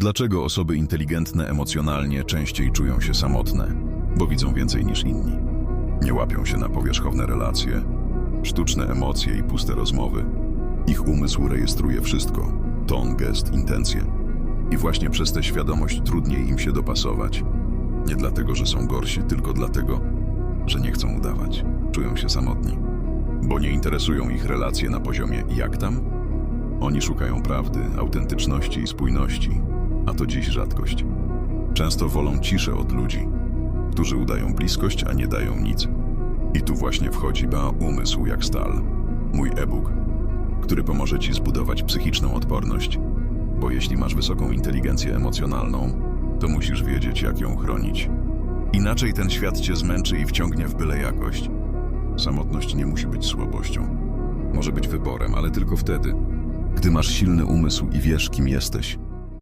Dlaczego osoby inteligentne emocjonalnie częściej czują się samotne? Bo widzą więcej niż inni. Nie łapią się na powierzchowne relacje, sztuczne emocje i puste rozmowy. Ich umysł rejestruje wszystko: ton, gest, intencje. I właśnie przez tę świadomość trudniej im się dopasować. Nie dlatego, że są gorsi, tylko dlatego, że nie chcą udawać. Czują się samotni. Bo nie interesują ich relacje na poziomie jak tam? Oni szukają prawdy, autentyczności i spójności, a to dziś rzadkość. Często wolą ciszę od ludzi, którzy udają bliskość, a nie dają nic. I tu właśnie wchodzi ba umysł jak stal. Mój e-book, który pomoże Ci zbudować psychiczną odporność. Bo jeśli masz wysoką inteligencję emocjonalną, to musisz wiedzieć, jak ją chronić. Inaczej ten świat Cię zmęczy i wciągnie w byle jakość. Samotność nie musi być słabością. Może być wyborem, ale tylko wtedy, gdy masz silny umysł i wiesz, kim jesteś.